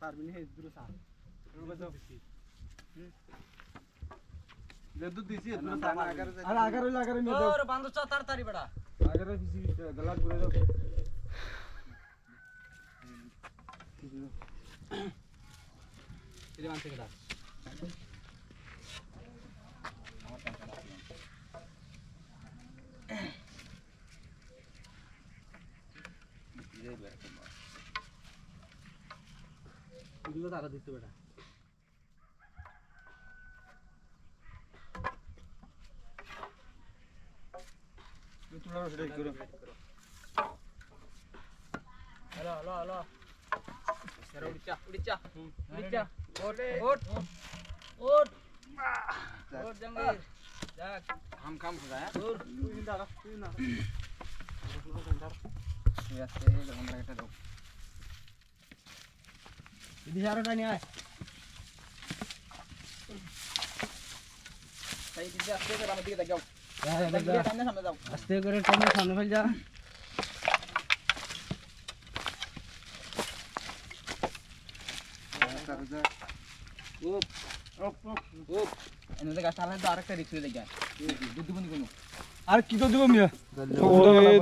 পারবি না দূরে সার লেদু দিছি না, দূরে না, সামনে আগারে যাই। আর আগারে হইলে আগারে মেয়ে দাও ওর বান্ধব চল তাড়াতাড়ি বেটা আগারে দিছি গলাট করে দাও এটা মানতে গেলা এগুলো তারা দিতে বেটা তুলা রস রেডি করো হ্যালো হ্যালো হ্যালো স্যার উড়িচা উড়িচা উড়িচা ওট ওট ওট ওট জঙ্গির যাক কাম কাম করে দূর তুই দাঁড়া তুই না ঠিক আছে আমরা এটা দাও দিদি আরোটা নিয়ে আয়। আস্তে করে টাইম সামনে যাও। আস্তে করে টাইম সামনে ফেল যা। আর কি তো দিব মিয়া?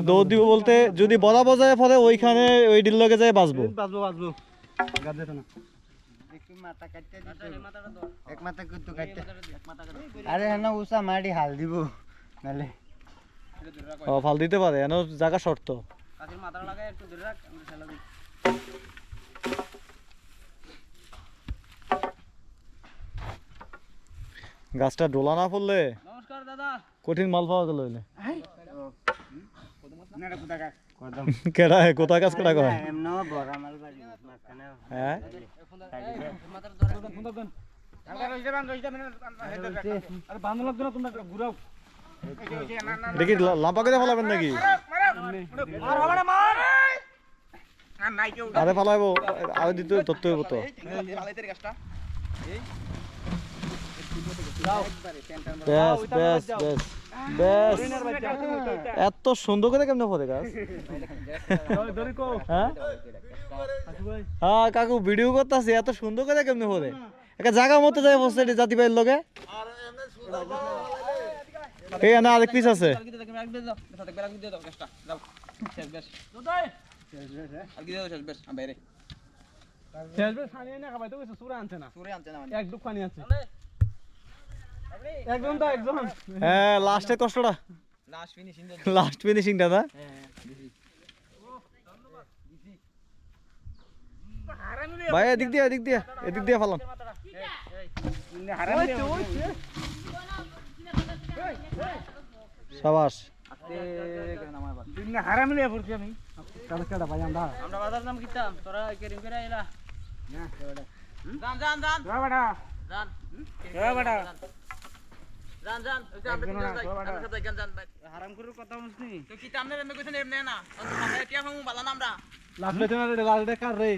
দৌড় দিব বলতে যদি বলা বজায় ফলে ওইখানে ওই ডিল লগে যায় বাঁচবো। বাজবো বাজবো না। এক মাথা কুত্তু কাটতে। আরে হ্যাঁ উষা মাটি হাল দিব নালে। এটা ও ফাল দিতে পারে এন জায়গা শর্ত। কাছের মাথাটা লাগায় একটু ধরে রাখ আমরা ঠেলা দিই। গাছটা ডোলা না পড়লে নমস্কার দাদা। কঠিন মাল পাওয়া গেল কেডা হে কোথা কাজ কেডা কয় মাঝখানে হ্যাঁ? দেখি লাম্পা করে ফেলাবেন নাকি? আরে ফেলাইবো আরে দিতে ধরতে হইব তো। ব্যাস ব্যাস ব্যাস। ব্যাস। এত সুন্দর করে কেমনে পড়ে গাছ? হ্যাঁ? হ্যাঁ কাকু ভিডিও করতেছি এত সুন্দর করে কেমনে পড়ে একটা জায়গা মতো যায় বসে জাতি ভাইয়ের লগে। এই না আরেক পিস আছে। শেষ বেশ খাবাইতে কইছে সুরা আনছে না। সুরে আনছে না মানে। এক দুঃখ পানি আছে। একজন তো একজন। হ্যাঁ লাস্টের কষ্টটা। লাস্ট ফিনিশিং দে লাস্ট ফিনিশিংটা না? ভাই এদিক দিয়ে এদিক দিয়ে এদিক দিয়ে ফেলাম সাবাস। আমরা আমরা বাজার নাম কিতাম তোরা কেরিম করে আইলা জান জান জান বাড়া জান বাড়া জান জান ওইটা আমরা তিনজন যাই আমরা সাথে জান জান ভাই হারাম করে কথা বুঝনি তো কিতাম নে এমনি কইছেন এমনি না অন্ত সামনে টিয়া ফামু বালা নামরা লাস্ট বেতন লাল কার রে